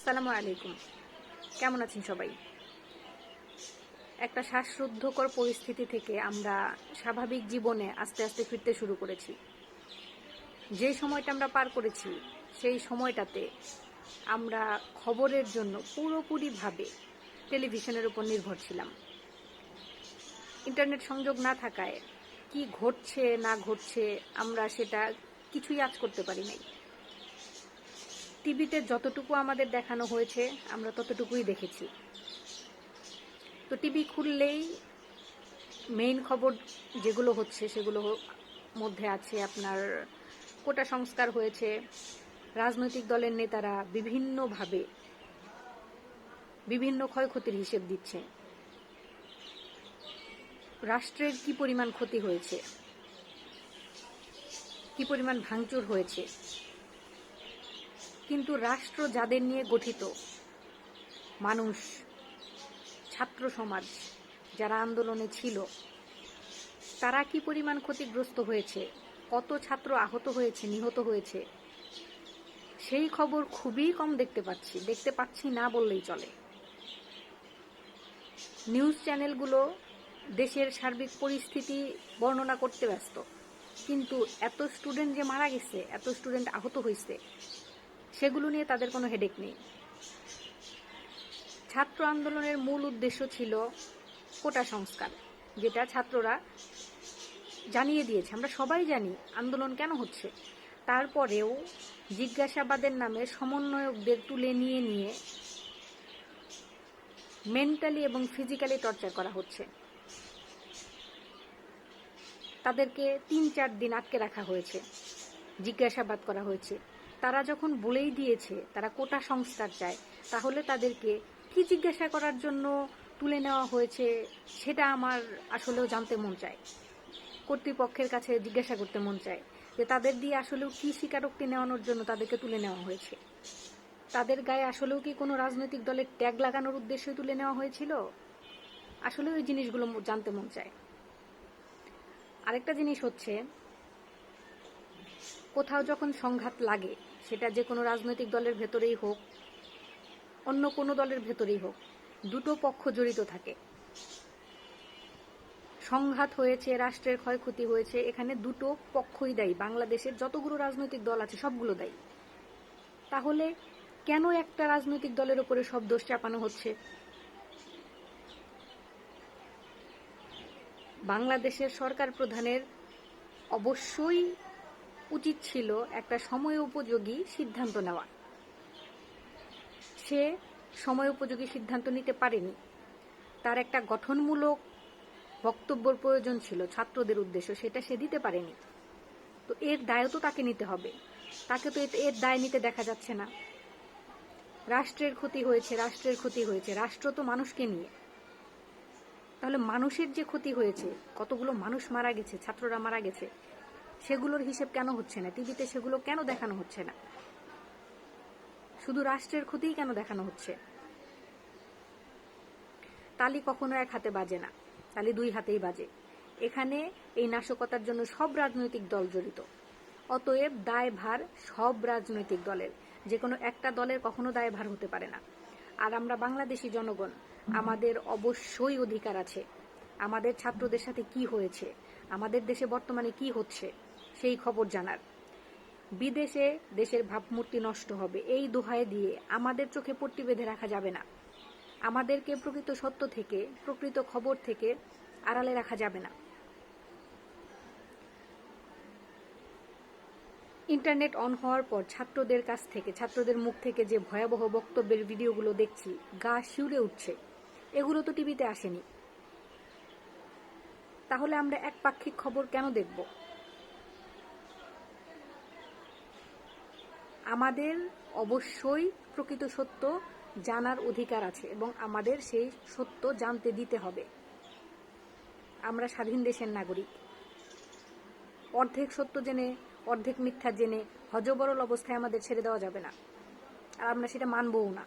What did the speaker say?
আসসালামু আলাইকুম। কেমন আছেন সবাই? একটা শ্বাসরুদ্ধকর পরিস্থিতি থেকে আমরা স্বাভাবিক জীবনে আস্তে আস্তে ফিরতে শুরু করেছি। যে সময়টা আমরা পার করেছি, সেই সময়টাতে আমরা খবরের জন্য পুরোপুরিভাবে টেলিভিশনের উপর নির্ভর ছিলাম। ইন্টারনেট সংযোগ না থাকায় কি ঘটছে, না ঘটছে, আমরা সেটা কিছুই আজ করতে পারি নাই। টিভিতে যতটুকু আমাদের দেখানো হয়েছে, আমরা ততটুকুই দেখেছি। তো টিভি খুললেই মেইন খবর যেগুলো হচ্ছে সেগুলো মধ্যে আছে আপনার কোটা সংস্কার হয়েছে, রাজনৈতিক দলের নেতারা বিভিন্নভাবে বিভিন্ন ক্ষয়ক্ষতির হিসেব দিচ্ছে। রাষ্ট্রের কি পরিমাণ ক্ষতি হয়েছে? কি পরিমাণ ভাঙচুর হয়েছে? কিন্তু রাষ্ট্র যাদের নিয়ে গঠিত? মানুষ, ছাত্র সমাজ যারা আন্দোলনে ছিল, তারা কি পরিমাণ ক্ষতিগ্রস্ত হয়েছে? কত ছাত্র আহত হয়েছে, নিহত হয়েছে? সেই খবর খুবই কম দেখতে পাচ্ছি। দেখতে পাচ্ছি না বললেই চলে। নিউজ চ্যানেলগুলো দেশের সার্বিক পরিস্থিতি বর্ণনা করতে ব্যস্ত। কিন্তু এত স্টুডেন্ট যে মারা গেছে, এত স্টুডেন্ট আহত হয়েছে সেগুলো নিয়ে তাদের কোনো হেডেক নেই। ছাত্র আন্দোলনের মূল উদ্দেশ্য ছিল কোটা সংস্কার, যেটা ছাত্ররা জানিয়ে দিয়েছে। আমরা সবাই জানি আন্দোলন কেন হচ্ছে। তারপরেও জিজ্ঞাসাবাদের নামে সমন্বয়কদের তুলে নিয়ে নিয়ে মেন্টালি এবং ফিজিক্যালি টর্চার করা হচ্ছে। তাদেরকে তিন চার দিন আটকে রাখা হয়েছে। জিজ্ঞাসাবাদ করা হয়েছে। তারা যখন বলেই দিয়েছে, তারা কোটা সংস্কার চায়, তাহলে তাদেরকে কি জিজ্ঞাসা করার জন্য তুলে নেওয়া হয়েছে সেটা আমার আসলেও জানতে মন চায়। কর্তৃপক্ষের কাছে জিজ্ঞাসা করতে মন চায় যে তাদের দিয়ে আসলেও কি স্বীকারোক্তি নেওয়ানোর জন্য তাদেরকে তুলে নেওয়া হয়েছে। তাদের গায়ে আসলেও কি কোনো রাজনৈতিক দলের ট্যাগ লাগানোর উদ্দেশ্যে তুলে নেওয়া হয়েছিল? আসলে ওই জিনিসগুলো জানতে মন চায়। আরেকটা জিনিস হচ্ছে কোথাও যখন সংঘাত লাগে, সেটা যে কোনো রাজনৈতিক দলের ভেতরেই হোক, অন্য কোনো দলের ভেতরেই হোক, দুটো পক্ষ জড়িত থাকে। সংঘাত হয়েছে, রাষ্ট্রের ক্ষয়ক্ষতি হয়েছে, এখানে দুটো পক্ষই দায়ী। বাংলাদেশের যতগুলো রাজনৈতিক দল আছে, সবগুলো দায়ী। তাহলে কেন একটা রাজনৈতিক দলের উপরে সব দোষ চাপানো হচ্ছে? বাংলাদেশের সরকার প্রধানের অবশ্যই উচিত ছিল একটা সময় উপযোগী সিদ্ধান্ত নেওয়া সে সময় উপযোগী সিদ্ধান্ত নিতে পারেনি। তার একটা গঠনমূলক বক্তব্যর প্রয়োজন ছিল, ছাত্রদের উদ্দেশ্য, সেটা সে দিতে পারেনি। তো এর দায়ও তো তাকে নিতে হবে। তাকে তো এর দায় নিতে দেখা যাচ্ছে না। রাষ্ট্রের ক্ষতি হয়েছে, রাষ্ট্রের ক্ষতি হয়েছে, রাষ্ট্র তো মানুষকে নিয়ে। তাহলে মানুষের যে ক্ষতি হয়েছে, কতগুলো মানুষ মারা গেছে, ছাত্ররা মারা গেছে সেগুলোর হিসেব কেন হচ্ছে না? টিভিতে সেগুলো কেন দেখানো হচ্ছে না? শুধু রাষ্ট্রের ক্ষতিই কেন দেখানো হচ্ছে? তালি কখনো এক হাতে বাজে না। তালি দুই হাতেই বাজে। এখানে এই নাশকতার জন্য সব রাজনৈতিক দল জড়িত। অতএব দায়ভার সব রাজনৈতিক দলের। যে কোনো একটা দলের কখনো দায়ভার হতে পারে না। আর আমরা বাংলাদেশি জনগণ, আমাদের অবশ্যই অধিকার আছে। আমাদের ছাত্রদের সাথে কি হয়েছে? আমাদের দেশে বর্তমানে কি হচ্ছে? সেই খবর জানার। বিদেশে দেশের ভাবমূর্তি নষ্ট হবে, এই দোহায় দিয়ে আমাদের চোখে পট্টি বেঁধে রাখা যাবে না। আমাদেরকে প্রকৃত সত্য থেকে, প্রকৃত খবর থেকে আড়ালে রাখা যাবে না। ইন্টারনেট অন হওয়ার পর ছাত্রদের কাছ থেকে, ছাত্রদের মুখ থেকে যে ভয়াবহ বক্তব্যের ভিডিওগুলো দেখছি, গা শিউরে উঠছে। এগুলো তো টিভিতে আসেনি। তাহলে আমরা একপাক্ষিক খবর কেন দেখব? আমাদের অবশ্যই প্রকৃত সত্য জানার অধিকার আছে এবং আমাদের সেই সত্য জানতে দিতে হবে। আমরা স্বাধীন দেশের নাগরিক। অর্ধেক সত্য জেনে, অর্ধেক মিথ্যা জেনে হজবরল অবস্থায় আমাদের ছেড়ে দেওয়া যাবে না। আর আমরা সেটা মানবও না।